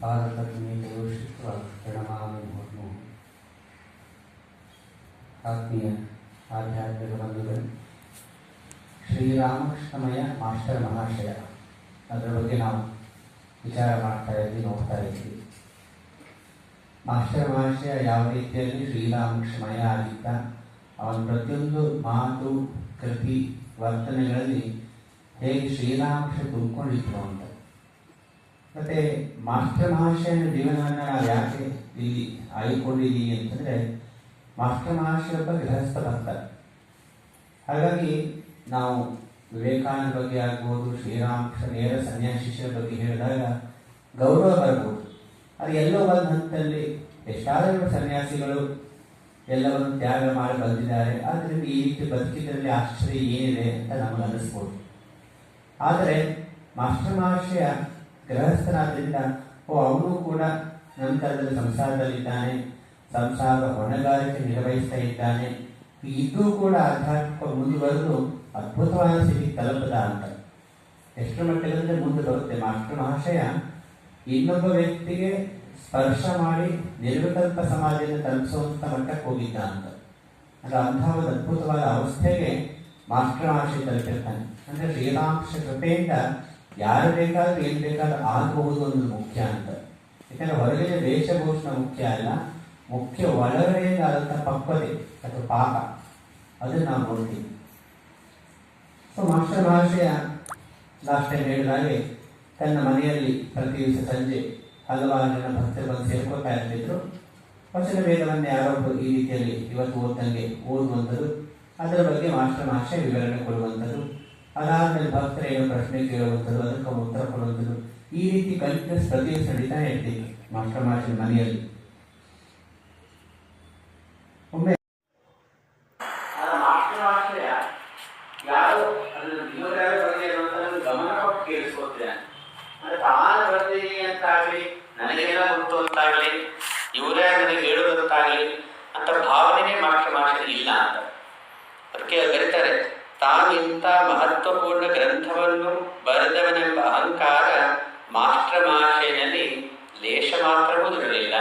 ಪಾದಪದ್ಮೇಲೋ ಶಿವ ಪ್ರಣಮಾಮಿ ಮುರ್ಮು ಆತ್ಮೀಯ ಆಧ್ಯಾತ್ಮಿಕ ಬಂಧುಗಳು, ಶ್ರೀರಾಮಕೃಷ್ಣಮಯ ಮಾಸ್ಟರ್ ಮಹಾಶಯ, ಅದರ ಬಗ್ಗೆ ನಾವು ವಿಚಾರ ಮಾಡ್ತಾ ಇದ್ವಿ ನೋಡ್ತಾ ಇದ್ವಿ ಮಾಸ್ಟರ್ ಮಹಾಶಯ ಯಾವ ರೀತಿಯಲ್ಲಿ ಶ್ರೀರಾಮಕೃಷ್ಣಮಯ ಆಗಿದ್ದ, ಅವನ ಪ್ರತಿಯೊಂದು ಮಾತು, ಕೃತಿ, ವರ್ತನೆಗಳಲ್ಲಿ ಹೇಗೆ ಶ್ರೀರಾಮಕೃಷ್ಣ ತುಂಬಿಕೊಂಡಿತ್ತು ಅಂತ. ಮತ್ತೆ ಮಾಸ್ಟರ್ ಮಹಾಶಯನ ಜೀವನವನ್ನು ನಾವು ಯಾಕೆ ಇಲ್ಲಿ ಆಯ್ಕೊಂಡಿದ್ದೀವಿ ಅಂತಂದ್ರೆ ಮಾಸ್ಟರ್ ಮಹಾಶಯ ಒಬ್ಬ ಗೃಹಸ್ಥ ಭಕ್ತ ಹಾಗಾಗಿ ನಾವು ವಿವೇಕಾನಂದ ಬಗ್ಗೆ ಆಗ್ಬೋದು ಶ್ರೀರಾಮಕೃಷ್ಣ ನೇರ ಸನ್ಯಾಸಿಷ್ಯರ ಬಗ್ಗೆ ಹೇಳಿದಾಗ ಗೌರವ ಬರ್ಬೋದು. ಅದು ಎಲ್ಲೋ ಒಂದು ಹಂತದಲ್ಲಿ ಎಷ್ಟಾದರೂ ಸನ್ಯಾಸಿಗಳು ಎಲ್ಲವನ್ನು ತ್ಯಾಗ ಮಾಡಿ ಬಂದಿದ್ದಾರೆ ಆದ್ದರಿಂದ ಈ ರೀತಿ ಬದುಕಿದ್ರಲ್ಲಿ ಆಶ್ಚರ್ಯ ಏನಿದೆ ಅಂತ ನಮಗೆ ಅನಿಸ್ಬೋದು ಆದರೆ ಮಾಸ್ಟರ್ ಮಹಾಶಯ ಗೃಹಸ್ಥನಾದ್ರಿಂದ ಓ, ಅವನು ಕೂಡ ನಂತರದಲ್ಲಿ ಸಂಸಾರದಲ್ಲಿದ್ದಾನೆ, ಸಂಸಾರದ ಹೊಣೆಗಾರಿಕೆ ನಿರ್ವಹಿಸ್ತಾ ಇದ್ದಾನೆ. ಇದು ಕೂಡ ಆಧ್ಯಾತ್ಮಿಕ ಮುಂದುವರೆದು ಅದ್ಭುತವಾದ ಸ್ಥಿತಿ ತಲುಪದ ಅಂತ. ಎಷ್ಟು ಮಟ್ಟಿಗೆ ಮುಂದೆ ಬರುತ್ತೆ. ಮಾಸ್ಟರ್ ಮಹಾಶಯ ಇನ್ನೊಬ್ಬ ವ್ಯಕ್ತಿಗೆ ಸ್ಪರ್ಶ ಮಾಡಿ ನಿರ್ವಿಕಲ್ಪ ಸಮಾಧಿಯನ್ನು ತಲುಪಿಸುವಂತ ಮಟ್ಟಕ್ಕೆ ಹೋಗಿದ್ದ ಅಂತ. ಅಂದ್ರೆ ಅಂತಹ ಒಂದು ಅದ್ಭುತವಾದ ಅವಸ್ಥೆಗೆ ಮಾಸ್ಟರ್ ಮಹಾಶಯ ತಲುಪಿರ್ತಾನೆ. ಅಂದ್ರೆ ಶ್ರೀರಾಮಕೃಷ್ಣ ಕೃಪೆಯಿಂದ ಯಾರು ಬೇಕಾದ್ರೂ ಏನ್ ಬೇಕಾದ್ರೂ ಆಗಬಹುದು ಅನ್ನೋದು ಮುಖ್ಯ ಅಂತ. ಯಾಕಂದ್ರೆ ಹೊರಗಿನ ವೇಷಭೂಷಣ ಮುಖ್ಯ ಅಲ್ಲ, ಮುಖ್ಯ ಒಳಗಡೆಯಿಂದ ಆದಂತಹ ಪಕ್ವತೆ ಅಥವಾ ಪಾಪ, ಅದನ್ನ ನಾವು ನೋಡ್ತೀವಿ. ಸೊ ಮಾಸ್ಟರ್ ಭಾಷೆಯ ಲಾಸ್ಟ್ ಟೈಮ್ ಹೇಳಿದಾಗೆ, ತನ್ನ ಮನೆಯಲ್ಲಿ ಪ್ರತಿ ದಿವಸ ಸಂಜೆ ಹಲವಾರು ಜನ ಭಕ್ತರು ಬಂದು ಸೇರ್ಕೊತಾ ಇರ್ತಿದ್ರು. ವಚನ ವೇದವನ್ನು ಯಾರೊಬ್ಬರು ಈ ರೀತಿಯಲ್ಲಿ ಇವತ್ತು ಓದ್ದಂಗೆ ಓದುವಂಥದ್ದು ಅದರ ಬಗ್ಗೆ ಮಾಸ್ಟರ್ ಭಾಷೆ ವಿವರಣೆ ಕೊಡುವಂಥದ್ದು ಅದಾದ್ಮೇಲೆ ಭಕ್ತರ ಏನೋ ಪ್ರಶ್ನೆ ಕೇಳುವಂಥದ್ದು, ಅದಕ್ಕೆ ಉತ್ತರ ಕೊಡುವಂಥದ್ದು. ಈ ರೀತಿ ಕಲಿತ ಪ್ರತಿ ದಿವಸ ಇರ್ತೀವಿ ಮಾಸ್ಟರ್ ಮಾಸ್ಟರ್ ಮನೆಯಲ್ಲಿ. ಒಮ್ಮೆ ಯಾರು ಗಮನ ಬರ್ತೀನಿ ಅಂತಾಗ್ಲಿ ಅಂತಾಗ್ಲಿ, ಇವರೇ ನನಗೆ ಹೇಳುವುದಂತಾಗ್ಲಿ ಅಂತ ಭಾವನೆ ಮಾಸ್ಟರ್ ಮಾಸ್ಟರ್ ಇಲ್ಲ ಅಂತ. ಅದಕ್ಕೆ ಬರೀತಾರೆ ತಾನು ಇಂಥ ಮಹತ್ವಪೂರ್ಣ ಗ್ರಂಥವನ್ನು ಬರೆದವನೆಂಬ ಅಹಂಕಾರ ಮಾಸ್ಟರ್ ಮಾಷೆಯಲ್ಲಿ ಲೇಷ ಮಾತ್ರವೂ ಇರಲಿಲ್ಲ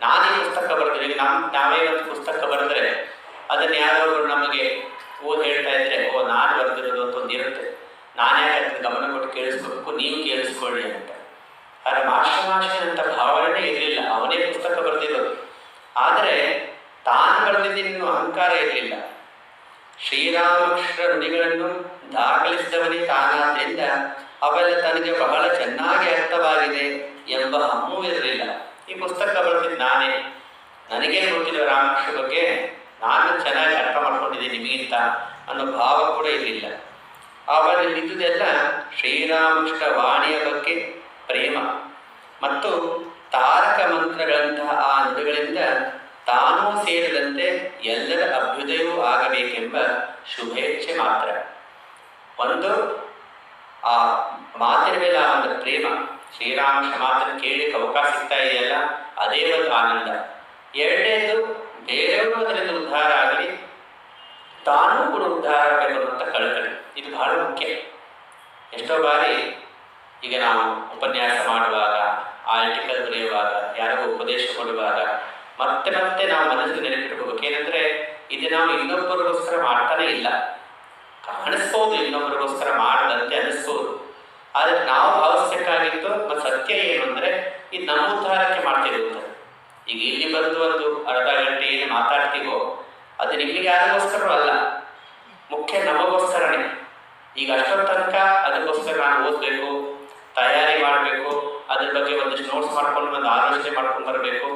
ನಾನೇ ಪುಸ್ತಕ ಬರೆದಿದ್ದೀನಿ. ನಮ್, ನಾವೇ ಒಂದು ಪುಸ್ತಕ ಬರೆದ್ರೆ ಅದನ್ನ ಯಾರೊಬ್ಬರು ನಮಗೆ ಓದ್ ಹೇಳ್ತಾ ಇದ್ರೆ, ಓ ನಾನು ಬರೆದಿರೋದು ಅಂತ ಒಂದು ಇರುತ್ತೆ. ನಾನೇ ಅದನ್ನ ಗಮನ ಕೊಟ್ಟು ಕೇಳಿಸ್ಬೇಕು ನೀವು ಕೇಳಿಸ್ಕೊಳ್ಳಿ ಅಂತ. ಆದರೆ ಮಾಸ್ಟರ್ ಅಂತ ಭಾವನೆ ಇರಲಿಲ್ಲ. ಅವನೇ ಪುಸ್ತಕ ಬರೆದಿರೋದು. ಆದರೆ ತಾನು ಬರೆದಿದ್ದೀನಿ ಅಹಂಕಾರ ಇರಲಿಲ್ಲ. ಶ್ರೀರಾಮಕೃಷ್ಣ ನುಡಿಗಳನ್ನು ದಾಖಲಿಸಿದವನೇ ತಾನಾದ್ರಿಂದ ಅವೆಲ್ಲ ತನಗೆ ಬಹಳ ಚೆನ್ನಾಗಿ ಅರ್ಥವಾಗಿದೆ ಎಂಬ ಹಮ್ಮೂ ಇರಲಿಲ್ಲ. ಈ ಪುಸ್ತಕ ಬರೆದಿದ್ದು ನಾನೇ. ನನಗೇ ಗೊತ್ತಿಲ್ಲ ರಾಮಕೃಷ್ಣ ಬಗ್ಗೆ. ನಾನು ಚೆನ್ನಾಗಿ ಅರ್ಥ ಮಾಡ್ಕೊಂಡಿದ್ದೀನಿ ನಿಮಗಿಂತ ಅನ್ನೋ ಭಾವ ಕೂಡ ಇರಲಿಲ್ಲ. ಅವರಲ್ಲಿ ಇದ್ದುದೆಲ್ಲ ಶ್ರೀರಾಮಕೃಷ್ಣ ವಾಣಿಯ ಬಗ್ಗೆ ಪ್ರೇಮ. ಮತ್ತು ತಾರಕ ಮಂತ್ರಗಳಂತಹ ಆ ನುಡಿಗಳಿಂದ ತಾನೂ ಸೇರಿದಂತೆ ಎಲ್ಲರ ಅಭ್ಯುದಯವೂ ಆಗಬೇಕೆಂಬ ಶುಭೇಚ್ಛೆ ಮಾತ್ರ. ಒಂದು, ಆ ಮಾತಿನ ಮೇಲೆ ಒಂದು ಪ್ರೇಮ, ಶ್ರೀರಾಮ ಮಾತನ್ನು ಕೇಳಲಿಕ್ಕೆ ಅವಕಾಶ ಸಿಗ್ತಾ ಇದೆಯಲ್ಲ, ಅದೇ ಒಂದು ಆನಂದ. ಎರಡನೇದು, ಬೇರೆಯವರು ಅದರಿಂದ ಉದ್ಧಾರ ಆಗಲಿ, ತಾನೂ ಕೂಡ ಉದ್ಧಾರ ಆಗಬೇಕು ಅಂತ ಇದು ಬಹಳ ಮುಖ್ಯ. ಎಷ್ಟೋ ಬಾರಿ ಈಗ ನಾವು ಉಪನ್ಯಾಸ ಮಾಡುವಾಗ, ಆರ್ಟಿಕಲ್ ಬರೆಯುವಾಗ, ಯಾರಿಗೂ ಉಪದೇಶ ಕೊಡುವಾಗ ಮತ್ತೆ ಮತ್ತೆ ನಾವು ಮನಸ್ಸಿಗೆ ನೆನಪಿಟ್ಕೋಬೇಕು. ಏನಂದ್ರೆ ಇದು ನಾವು ಇನ್ನೊಬ್ಬರಿಗೋಸ್ಕರ ಮಾಡ್ತಾನೆ ಇಲ್ಲ. ಕಾಣಿಸ್ಬೋದು ಇನ್ನೊಬ್ಬರಿಗೋಸ್ಕರ ಮಾಡದಂತೆ ಅನಿಸ್ಬೋದು ಆದರೆ ನಾವು ಭಾವಿಸ್ಬೇಕಾಗಿತ್ತು ಮತ್ತು ಸತ್ಯ ಏನು ಅಂದ್ರೆ ಇದು ನಮ್ಮ ಉದ್ಧಾರಕ್ಕೆ ಮಾಡ್ತಿರುತ್ತೆ ಈಗ ಇಲ್ಲಿ ಬಂದು ಒಂದು ಅರ್ಧ ಗಂಟೆ ಏನು ಮಾತಾಡ್ತೀವೋ, ಅದು ನಿಮಗೆ ಯಾರಿಗೋಸ್ಕರ ಅಲ್ಲ. ಮುಖ್ಯ ನಮಗೋಸ್ಕರನೇ. ಈಗ ಅಷ್ಟೊತ್ತ ತನಕ ಅದಕ್ಕೋಸ್ಕರ ನಾನು ಓದಬೇಕು, ತಯಾರಿ ಮಾಡಬೇಕು, ಅದ್ರ ಬಗ್ಗೆ ಒಂದಿಷ್ಟು ನೋಟ್ಸ್ ಮಾಡ್ಕೊಂಡು ಒಂದು ಆಲೋಚನೆ ಮಾಡ್ಕೊಂಡು ಬರಬೇಕು.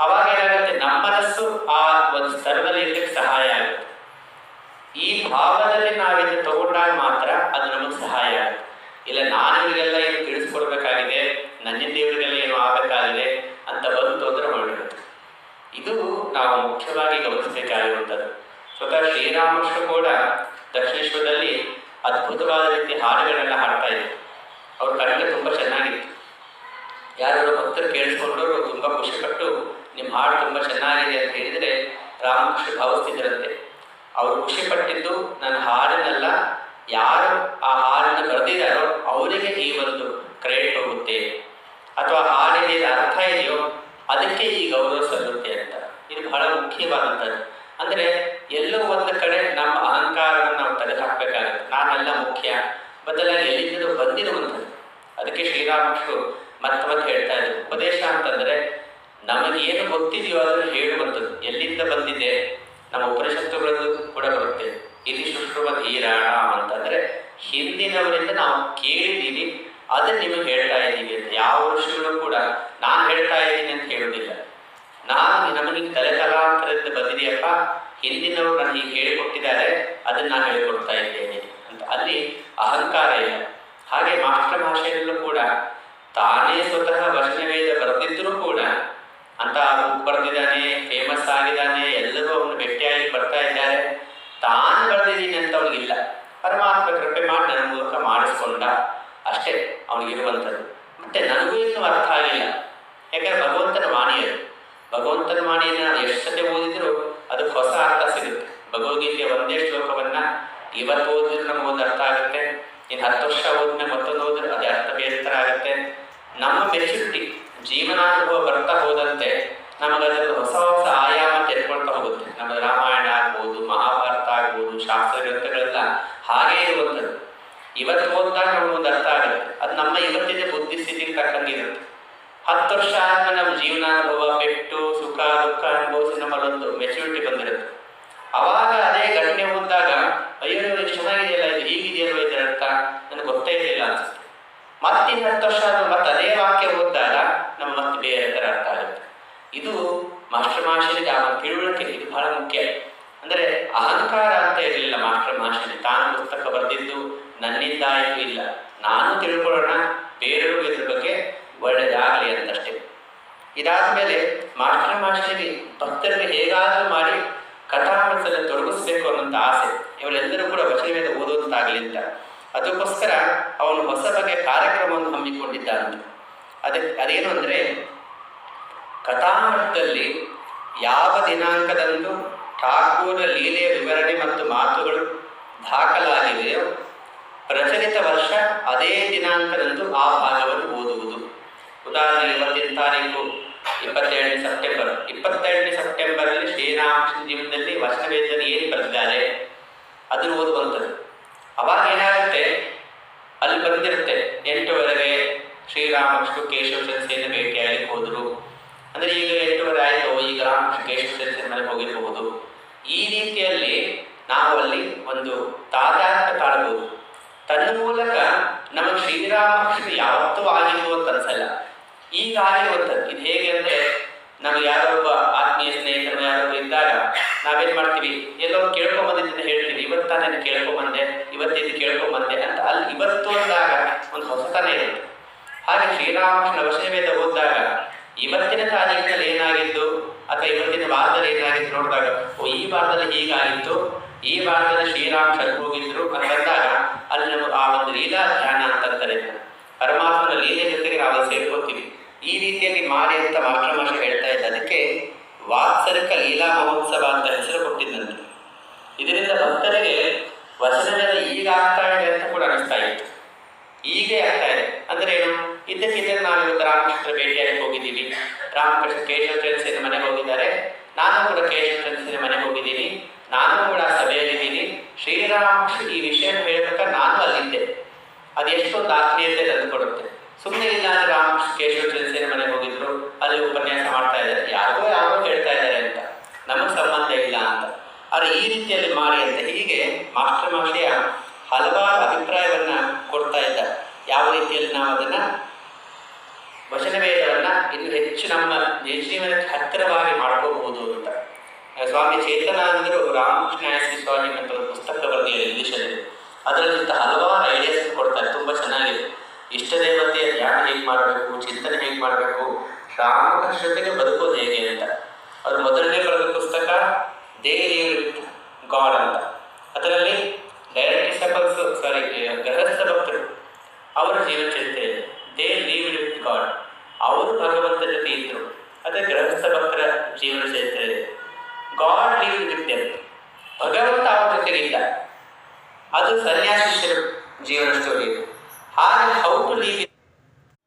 ಅವಾಗ ಏನಾಗುತ್ತೆ? ನಮ್ಮ ಆ ಒಂದು ಸ್ಥಳದಲ್ಲಿ ಇರ್ಲಿಕ್ಕೆ ಸಹಾಯ ಆಗುತ್ತೆ. ಈ ಭಾವದಲ್ಲಿ ನಾವಿದ ತಗೊಂಡಾಗ ಮಾತ್ರ ಅದು ನಮಗೆ ಸಹಾಯ ಆಗುತ್ತೆ. ಇಲ್ಲ, ನಾನು ಇವರಿಗೆಲ್ಲ ಏನು ತಿಳಿಸ್ಕೊಡ್ಬೇಕಾಗಿದೆ? ನನ್ನಿಂದ ಇವರಿಗೆಲ್ಲ ಏನು ಆಗಬೇಕಾಗಿದೆ? ಅಂತ ಬಂತು ಅಂದ್ರೆ ಹೊರಡಿರುತ್ತೆ ಇದು ನಾವು ಮುಖ್ಯವಾಗಿ ಗಮನಿಸಬೇಕಾಗಿರುವಂಥದ್ದು. ಸ್ವತಃ ಶ್ರೀರಾಮಕೃಷ್ಣ ಕೂಡ ದಕ್ಷಿಣೇಶ್ವರದಲ್ಲಿ ಅದ್ಭುತವಾದ ರೀತಿ ಹಾಡುಗಳನ್ನೆಲ್ಲ ಹಾಡ್ತಾ ಇದ್ರು. ಅವ್ರ ಕಣ್ಣಿಗೆ ತುಂಬ ಚೆನ್ನಾಗಿತ್ತು. ಯಾರು ಭಕ್ತರು ಕೇಳಿಸ್ಕೊಂಡವರು ತುಂಬ ಖುಷಿಪಟ್ಟು ನಿಮ್ಮ ಹಾಡು ತುಂಬ ಚೆನ್ನಾಗಿದೆ ಅಂತ ಹೇಳಿದರೆ ರಾಮಕೃಷ್ಣ ಭಾವಿಸ್ತಿದ್ದರಂತೆ ಅವರು ಖುಷಿಪಟ್ಟಿದ್ದು ನನ್ನ ಹಾಡನ್ನೆಲ್ಲ, ಯಾರು ಆ ಹಾಡನ್ನು ಬರೆದಿದ್ದಾರೋ ಅವರಿಗೆ ಈ ಒಂದು ಕ್ರೆಡಿಟ್ ಹೋಗುತ್ತೆ. ಅಥವಾ ಹಾಡಿನ ಅರ್ಥ ಇದೆಯೋ ಅದಕ್ಕೆ ಈ ಗೌರವ ಸಲ್ಲುತ್ತೆ ಅಂತ. ಇದು ಬಹಳ ಮುಖ್ಯವಾದಂಥದ್ದು. ಅಂದರೆ ಎಲ್ಲೋ ಒಂದು ಕಡೆ ನಮ್ಮ ಅಹಂಕಾರವನ್ನು ನಾವು ತೆಗೆದುಹಾಕಬೇಕಾಗುತ್ತೆ. ನಾನೆಲ್ಲ ಮುಖ್ಯ. ಬದಲಾಗಿ ಎಲ್ಲಿಂದಲೂ ಬಂದಿರುವಂಥದ್ದು. ಅದಕ್ಕೆ ಶ್ರೀರಾಮಕೃಷ್ಣರು ಮತ್ತೆ ಮತ್ತೆ ಹೇಳ್ತಾ ಇದ್ರು. ಉಪದೇಶ ಅಂತಂದ್ರೆ ನಮಗೆ ಏನು ಗೊತ್ತಿದೆಯೋ ಅದನ್ನು ಹೇಳುವಂಥದ್ದು ಎಲ್ಲಿಂದ ಬಂದಿದೆ? ನಮ್ಮ ಉಪನಿಷತ್ತುಗಳಲ್ಲೂ ಕೂಡ ಬರುತ್ತೆ. ಇಲ್ಲಿ ಶುಶ್ರುವ ಧೀರಾಣ ಅಂತಂದ್ರೆ ಹಿಂದಿನವರಿಂದ ನಾವು ಕೇಳಿದ್ದೀವಿ, ಅದನ್ನ ನಿಮಗೆ ಹೇಳ್ತಾ ಇದ್ದೀವಿ ಅಂತ. ಯಾವ ಋಷಿಗಳು ಕೂಡ ನಾನು ಹೇಳ್ತಾ ಇದ್ದೀನಿ ಅಂತ ಹೇಳೋದಿಲ್ಲ ನಾನು ನಮಗೆ ತಲೆ ತಲಾಂತರದಿಂದ ಬಂದಿದೆಯಪ್ಪ, ಹಿಂದಿನವರು ನನಗೆ ಹೇಳಿಕೊಟ್ಟಿದ್ದಾರೆ, ಅದನ್ನ ನಾನು ಹೇಳಿಕೊಡ್ತಾ ಇದ್ದೇನೆ ಅಂತ. ಅಲ್ಲಿ ಅಹಂಕಾರ ಇಲ್ಲ. ಹಾಗೆ ಮಾಸ್ಟರ್ ಭಾಷೆಯಲ್ಲೂ ಕೂಡ ತಾನೇ ಸ್ವತಃ ವಚನವೇದ ಬರೆದಿದ್ದರೂ ಕೂಡ ಅಂತ ಬುಕ್ ಬರೆದಿದ್ದಾನೆ ಫೇಮಸ್ ಆಗಿದ್ದಾನೆ, ಎಲ್ಲರೂ ಅವನು ಭೇಟಿಯಾಗಿ ಬರ್ತಾ ಇದ್ದಾರೆ. ತಾನು ಬರೆದಿದ್ದೀನಿ ಅಂತ ಅವನಿಗಿಲ್ಲ. ಪರಮಾತ್ಮ ಕೃಪೆ ಮಾಡಿ ನನ್ನ ಮೂಲಕ ಮಾಡಿಸ್ಕೊಂಡ ಅಷ್ಟೇ ಅವನಿಗಿರುವಂಥದ್ದು. ಮತ್ತೆ ನನಗೂ ಇನ್ನೂ ಅರ್ಥ ಆಗಿಲ್ಲ. ಯಾಕಂದ್ರೆ ಭಗವಂತನ ವಾಣಿಯರು ಭಗವಂತನ ವಾಣಿಯನ್ನು ನಾನು ಎಷ್ಟು ಸತಿ ಓದಿದ್ರು ಅದಕ್ಕೆ ಹೊಸ ಅರ್ಥ ಸಿಗುತ್ತೆ. ಭಗವದ್ಗೀತೆಯ ಒಂದೇ ಶ್ಲೋಕವನ್ನು ಇವತ್ತು ಓದಿದ್ರೆ ನಮಗೊಂದು ಅರ್ಥ ಆಗುತ್ತೆ. ಇನ್ನು ಹತ್ತು ವರ್ಷ ಓದ್ಮೇಲೆ ಇವತ್ತು ಓದಿದಾಗ ನಮಗೊಂದು ಅರ್ಥ ಆಗುತ್ತೆ ಅದು ನಮ್ಮ ಇವತ್ತಿನ ಬುದ್ಧಿ ಸ್ಥಿತಿಗೆ ತಕ್ಕಂಗಿರುತ್ತೆ ಹತ್ತು ವರ್ಷ ಆದ್ಮೇಲೆ ನಮ್ಮ ಜೀವನಾನುಭವ, ಪೆಟ್ಟು, ಸುಖ, ದುಃಖ ಅನುಭವಿಸಿ ನಮ್ಮಲ್ಲೊಂದು ಮೆಚುರಿಟಿ ಬಂದಿರುತ್ತೆ. ಅವಾಗ ಅದೇ ಘಟನೆ ಓದಿದಾಗ ಅಯ್ಯೋ ಎಷ್ಟು ಚೆನ್ನಾಗಿದೆಯಲ್ಲ, ಇದು ಹೀಗಿದೆಯಲ್ವ ಇದರ ಅರ್ಥ? ನನಗೆ ಗೊತ್ತೇ ಇರಲಿಲ್ಲ ಅನ್ಸುತ್ತೆ. ಮತ್ತಿನ್ನು ಹತ್ತು ವರ್ಷ ಆದ್ಮೇಲೆ ಮತ್ತೆ ಅದೇ ವಾಕ್ಯ ಓದಿದಾಗ ನಮ್ಮ ಮತ್ತೆ ಬೇರೆ ಥರ ಅರ್ಥ ಆಗುತ್ತೆ. ಇದು ಮಾಸ್ಟರ್ ಮಾಷನಿಗೆ ಆ ತಿಳುವಳಿಕೆ, ಇದು ಬಹಳ ಮುಖ್ಯ. ಅಂದರೆ ಅಹಂಕಾರ ಅಂತ ಇರಲಿಲ್ಲ ಮಾಸ್ಟರ್ ಮಾಷನಿ ತಾನು ಪುಸ್ತಕ ಬರೆದಿದ್ದು ನನ್ನಿಂದ ಆಯಿತು ಇಲ್ಲ ನಾನು ತಿಳ್ಕೊಳ್ಳೋಣ ಬೇರೆಯವರು ಇದ್ರ ಬಗ್ಗೆ ಒಳ್ಳೆಯದಾಗಲಿ ಅಂತಷ್ಟೇ ಇದಾದ ಮೇಲೆ ಮಾಸ್ಟರ್ ಮಾಸ್ಟರಿ ಭಕ್ತರಿಗೆ ಹೇಗಾದರೂ ಮಾಡಿ ಕಥಾಮೃತದಲ್ಲಿ ತೊಡಗಿಸಬೇಕು ಅನ್ನೋಂಥ ಆಸೆ ಇವರೆಲ್ಲರೂ ಕೂಡ ವಚನವೇದ ಅಂತ ಅದಕ್ಕೋಸ್ಕರ ಅವನು ಹೊಸ ಬಗೆಯ ಕಾರ್ಯಕ್ರಮವನ್ನು ಹಮ್ಮಿಕೊಂಡಿದ್ದಾನೆ ಅದಕ್ಕೆ ಅದೇನು ಅಂದರೆ ಕಥಾಮೃತದಲ್ಲಿ ಯಾವ ದಿನಾಂಕದಂದು ಠಾಕೂರ ಲೀಲೆಯ ವಿವರಣೆ ಮತ್ತು ಮಾತುಗಳು ದಾಖಲಾಗಿವೆಯೋ ಪ್ರಚಲಿತ ವರ್ಷ ಅದೇ ದಿನಾಂಕದಂದು ಆ ಭಾಗವನ್ನು ಓದುವುದು. ಉದಾಹರಣೆಗೆ ಇವತ್ತಿನ ತಾರೀಕು ಇಪ್ಪತ್ತೇಳನೇ ಸೆಪ್ಟೆಂಬರ್. ಇಪ್ಪತ್ತೆರಡನೇ ಸೆಪ್ಟೆಂಬರಲ್ಲಿ ಶ್ರೀರಾಮಕೃಷ್ಣ ಜೀವನದಲ್ಲಿ ವಚನವೇದನೆ ಏನು ಬರೆದಿದ್ದಾರೆ? ಅದನ್ನು ಓದುವಂಥದ್ದು. ಅವಾಗ ಏನಾಗುತ್ತೆ? ಅಲ್ಲಿ ಬಂದಿರುತ್ತೆ, ಎಂಟುವರೆಗೆ ಶ್ರೀರಾಮಕೃಷ್ಣ ಕೇಶವ ಸದಸ್ಯನ ಭೇಟಿಯಾಗಿ ಹೋದರು. ಅಂದರೆ ಈಗ ಎಂಟುವರೆ ಆಯಿತು, ಈಗ ರಾಮಕೃಷ್ಣ ಕೇಶವ ಸದಸ್ಯನ ಮನೆಗೆ ಹೋಗಿರಬಹುದು ಈ ರೀತಿಯಲ್ಲಿ ನಾವು ಅಲ್ಲಿ ಒಂದು ತಾದಾತ್ಮ್ಯ ತಾಳಬಹುದು ತನ್ನ ಮೂಲಕ ನಮಗೆ ಶ್ರೀರಾಮಕೃಷ್ಣ ಯಾವತ್ತೂ ಆಗಿದ್ದು ಅಂತ ಅನ್ಸಲ್ಲ. ಈಗ ಆಗಿರುವಂಥದ್ದು ಇದು ಹೇಗೆ ಅಂದರೆ, ನಮಗೆ ಯಾರೊಬ್ಬ ಆತ್ಮೀಯ ಸ್ನೇಹಿತರು ಯಾರೊಬ್ಬ ಇದ್ದಾಗ ನಾವೇನ್ ಮಾಡ್ತೀವಿ? ಎಲ್ಲೋ ಕೇಳ್ಕೊಂಬಂದಿದ್ದ ಹೇಳ್ತೀವಿ. ಇವತ್ತು ತಾನೇ ಕೇಳ್ಕೊಂಬಂದೆ ಇವತ್ತಿದ್ದು ಕೇಳ್ಕೊಂಬಂದೆ ಅಂತ ಅಲ್ಲಿ ಇವತ್ತು ಅಂದಾಗ ಒಂದು ಹೊಸತಾನೆ ಇರುತ್ತೆ. ಹಾಗೆ ಶ್ರೀರಾಮಕೃಷ್ಣ ವಶವೇದ ಓದಿದಾಗ ಇವತ್ತಿನ ತಾರೀಕಿನಲ್ಲಿ ಏನಾಗಿತ್ತು? ಅಥವಾ ಇವತ್ತಿನ ವಾರದಲ್ಲಿ ಏನಾಗಿತ್ತು ನೋಡಿದಾಗ, ಓ, ಈ ವಾರದಲ್ಲಿ ಹೀಗಾಗಿತ್ತು. ಈ ವಾರದಲ್ಲಿ ಶ್ರೀರಾಮ್ ಹೋಗಿದ್ರು ಅಂತಂದಾಗ ಒಂದು ಲೀಲಾ ಧ್ಯಾನ ಅಂತಂತಾರೆ ಪರಮಾತ್ಮನ ಲೀಲೆ ಜೊತೆಗೆ ನಾವು ಸೇರ್ಕೋತೀವಿ. ಈ ರೀತಿಯಲ್ಲಿ ಮಾಡಿ ಅಂತ ಮಾಸ್ಟರ್ ಹೇಳ್ತಾ ಇದ್ದ. ಅದಕ್ಕೆ ವಾತ್ಸರಿಕ ಲೀಲಾ ಮಹೋತ್ಸವ ಅಂತ ಹೆಸರು ಕೊಟ್ಟಿದ್ದಂತೆ ಇದರಿಂದ ಭಕ್ತರಿಗೆ ವಚನಗಳ ಈಗ ಆಗ್ತಾ ಇದೆ ಅಂತ ಕೂಡ ಅನಿಸ್ತಾ ಇತ್ತು ಈಗೇ ಆಗ್ತಾ ಇದೆ. ಅಂದ್ರೆ ಏನು? ಇದ್ದಕ್ಕಿದ್ದ ನಾವು ಇವತ್ತು ರಾಮಕೃಷ್ಣ ಭೇಟಿಯಾಗಿ ಹೋಗಿದ್ದೀವಿ ರಾಮಕೃಷ್ಣ ಕೇಶವ ಚಂದ್ರಸೇನ ಮನೆಗೆ ಹೋಗಿದ್ದಾರೆ. ನಾನು ಕೂಡ ಕೇಶವ ಚಂದ್ರಸೇನ ಮನೆಗೆ ಹೋಗಿದ್ದೀನಿ. ನಾನು ಕೂಡ ಸಭೆಯಲ್ಲಿ ಶ್ರೀರಾಮಕೃಷ್ಣ ಈ ವಿಷಯ ಹೇಳಬೇಕ? ನಾನು ಅಲ್ಲಿದ್ದೆ. ಅದು ಎಷ್ಟೊಂದು ತಂದು ಕೊಡುತ್ತೆ ಸುಮ್ಮನೆ ಇಲ್ಲ ಅಂದ್ರೆ ರಾಮಕೃಷ್ಣ ಕೇಶವ ಚಂದ್ರಸೇನ ಮನೆಗೆ ಹೋಗಿದ್ರು. ಅಲ್ಲಿ ಉಪನ್ಯಾಸ ಮಾಡ್ತಾ ಇದ್ದಾರೆ. ಯಾರಿಗೋ ಯಾರೋ ಹೇಳ್ತಾ ಇದ್ದಾರೆ ಅಂತ. ನಮಗೆ ಸಂಬಂಧ ಇಲ್ಲ ಅಂತ. ಆದ್ರೆ ಈ ರೀತಿಯಲ್ಲಿ ಮಾಡಿ ಅಂತ ಹೀಗೆ ಮಾಸ್ಟರ್ ಮಾಸ್ಟಿಯ ಹಲವಾರು ಅಭಿಪ್ರಾಯವನ್ನ ಕೊಡ್ತಾ ಇದ್ದ ಯಾವ ರೀತಿಯಲ್ಲಿ ನಾವು ಅದನ್ನ ವಚನವೇದವನ್ನ ಇನ್ನು ಹೆಚ್ಚು ನಮ್ಮ ಜೀವನಕ್ಕೆ ಹತ್ತಿರವಾಗಿ ಮಾಡ್ಕೋಬಹುದು ಅಂತ ಸ್ವಾಮಿ ಚೇತನಾನಂದರು ರಾಮಕೃಷ್ಣ ಆಯಸ್ವಿ ಸ್ವಾಮಿ ಅಂತ ಒಂದು ಪುಸ್ತಕ ಬರೆದಿದ್ದಾರೆ ಇಂಗ್ಲೀಷಲ್ಲಿ ಅದರಲ್ಲಿಂತ ಹಲವಾರು ಐಡಿಯಾಸ್ ಕೊಡ್ತಾರೆ, ತುಂಬ ಚೆನ್ನಾಗಿದೆ. ಇಷ್ಟ ದೇವತೆಯ ಧ್ಯಾನ ಹೇಗೆ ಮಾಡಬೇಕು, ಚಿಂತನೆ ಹೇಗೆ ಮಾಡಬೇಕು, ರಾಮಕೃಷ್ಣ ಜೊತೆಗೆ ಬದುಕೋದು ಹೇಗೆ ಅಂತ. ಅದು ಮೊದಲನೇ ಬರೆದ ಪುಸ್ತಕ ದೇ ಗಾಡ್ ಅಂತ. ಅದರಲ್ಲಿ ಡೈರೆಕ್ಟ್ ಸಾರಿ